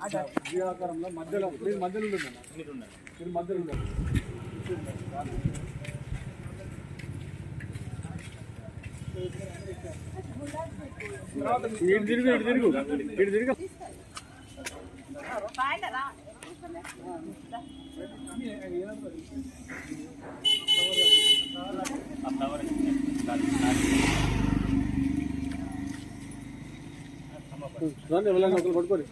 ఆకారంలో మధ్యలో మీరు మధ్యలో ఉండదు మీరు మధ్యలో ఉండదు ఇటు తిరుగు ఇటు తిరుగు. ఇటు తిరుగు. ఎవరైనా ఒకరు పట్టుకోండి.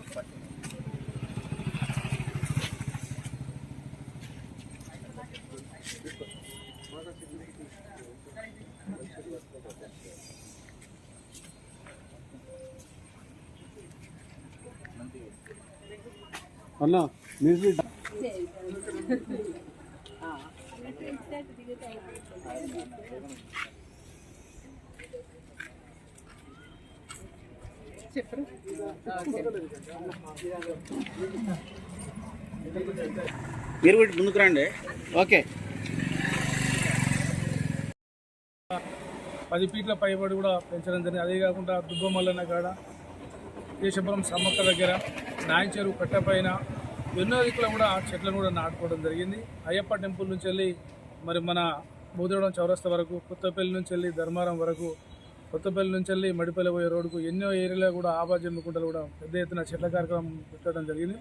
అన్న మ్యూజిక్ మీరు కూడా ముందుకు రండి. ఓకే. పది ఫీట్ల పైబడి కూడా పెంచడం జరిగింది. అదే కాకుండా దుబ్బమల్లన్న కాడ కేశపురం సమ్మక్క దగ్గర నాయన చెరువు కట్టపైన ఎన్నో దిక్కులో కూడా చెట్లను కూడా నాటుకోవడం జరిగింది. అయ్యప్ప టెంపుల్ నుంచి వెళ్ళి మరి మన బూదేవడం చౌరస్తా వరకు కొత్తపల్లి నుంచి వెళ్ళి ధర్మారం వరకు కొత్తపల్లి నుంచి వెళ్ళి మడిపల్లి పోయే రోడ్డుకు ఎన్నో ఏరియాలో కూడా ఆబాజమ్మి కుంటలు కూడా పెద్ద ఎత్తున చెట్ల కార్యక్రమం పెట్టడం జరిగింది.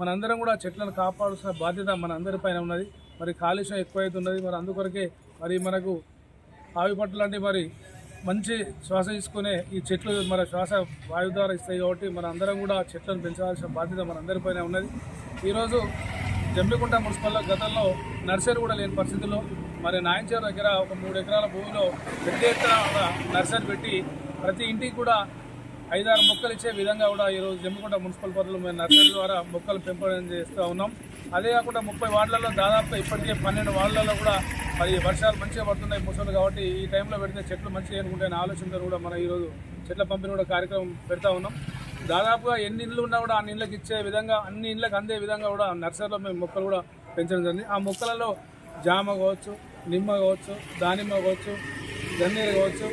మనందరం కూడా చెట్లను కాపాడాల్సిన బాధ్యత మన పైన ఉన్నది. మరి కాలుష్యం ఎక్కువైతున్నది. మరి అందుకొరకే మరి మనకు ఆవి పట్టు లాంటి మరి మంచి శ్వాస తీసుకునే ఈ చెట్లు మన శ్వాస వాయు ద్వారా ఇస్తాయి కాబట్టి మన అందరం కూడా చెట్లను పెంచాల్సిన బాధ్యత మనందరిపైన ఉన్నది. ఈరోజు జమ్మికుంట మున్సిపల్లో గతంలో నర్సరీ కూడా లేని పరిస్థితుల్లో మరి నాయంచేరు దగ్గర ఒక మూడు ఎకరాల భూమిలో పెద్ద ఎత్తున నర్సరీ పెట్టి ప్రతి ఇంటికి కూడా ఐదారు మొక్కలు ఇచ్చే విధంగా కూడా ఈరోజు జమ్మికుంట మున్సిపల్ పరిధిలో మేము నర్సరీ ద్వారా మొక్కలు పెంపకం చేస్తూ ఉన్నాం. అదే కాకుండా ముప్పై వార్డులలో దాదాపు ఇప్పటికే పన్నెండు వార్డులలో కూడా మరి వర్షాలు మంచిగా పడుతున్నాయి ముసలు కాబట్టి ఈ టైంలో పెడితే చెట్లు మంచిగా అనుకుంటాయని ఆలోచనతో కూడా మనం ఈరోజు చెట్ల పంపిణీ కూడా కార్యక్రమం పెడతా ఉన్నాం. దాదాపుగా ఎన్ని ఇళ్ళు ఉన్నా కూడా అన్ని ఇళ్ళకి ఇచ్చే విధంగా అన్ని ఇళ్ళకి అందే విధంగా కూడా నర్సరీలో మేము మొక్కలు కూడా పెంచడం జరిగింది. ఆ మొక్కలలో జామ కావచ్చు నిమ్మ కావచ్చు దానిమ్మ కావచ్చు గన్నేరు కావచ్చు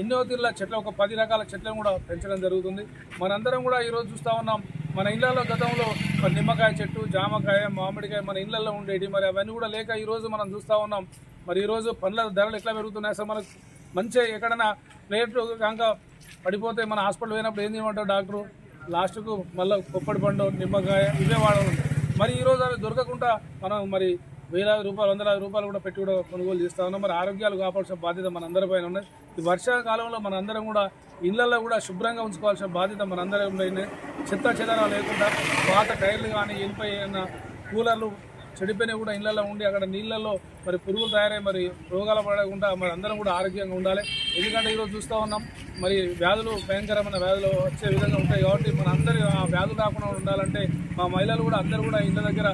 ఎన్నో తీర్ల చెట్ల ఒక పది రకాల చెట్లను కూడా పెంచడం జరుగుతుంది. మనందరం కూడా ఈరోజు చూస్తూ ఉన్నాం మన ఇళ్ళలో గతంలో మరి నిమ్మకాయ చెట్టు జామకాయ మామిడికాయ మన ఇళ్ళలో ఉండేవి మరి అవన్నీ కూడా లేక ఈరోజు మనం చూస్తూ ఉన్నాం. మరి ఈరోజు పండ్ల ధరలు ఎట్లా పెరుగుతున్నాయి? అసలు మనకు మంచిగా ఎక్కడైనా రేట్లు కనుక పడిపోతే మన హాస్పిటల్ పోయినప్పుడు ఏం చేయమంటారు డాక్టరు? లాస్ట్కు మళ్ళీ కొప్పటి పండు నిమ్మకాయ ఇవే వాడాలి మరి ఈరోజు అవి దొరకకుండా మనం మరి వేలాది రూపాయలు వందలాది రూపాయలు కూడా పెట్టి కూడా కొనుగోలు చేస్తా ఉన్నాం. మరి ఆరోగ్యాలు కాపాడాల్సిన బాధ్యత మన అందరిపైన ఉన్నది. ఈ వర్షాకాలంలో మన అందరం కూడా ఇళ్ళలో కూడా శుభ్రంగా ఉంచుకోవాల్సిన బాధ్యత మన ఉన్నాయి చెత్త చెదర లేకుండా పాత టైర్లు కానీ వెళ్ళిపోయిన కూలర్లు చెడిపోయినా కూడా ఇళ్ళలో ఉండి అక్కడ నీళ్ళల్లో మరి పురుగులు తయారై మరి రోగాలు పడకుండా మరి అందరం కూడా ఆరోగ్యంగా ఉండాలి. ఎందుకంటే ఈరోజు చూస్తూ ఉన్నాం మరి వ్యాధులు భయంకరమైన వ్యాధులు వచ్చే విధంగా ఉంటాయి కాబట్టి మన అందరి ఆ వ్యాధులు రాకుండా ఉండాలంటే మా మహిళలు కూడా అందరూ కూడా ఇళ్ళ దగ్గర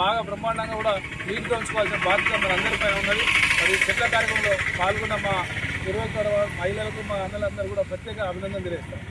బాగా బ్రహ్మాండంగా కూడా నీట్గా ఉంచుకోవాల్సిన బాధ్యత మన అందరిపైన ఉన్నది. మరి చెట్ల కార్యక్రమంలో పాల్గొన్న మా ఇరవై మహిళలకు మా అన్నలందరూ కూడా ప్రత్యేక అభినందన తెలియజేస్తాం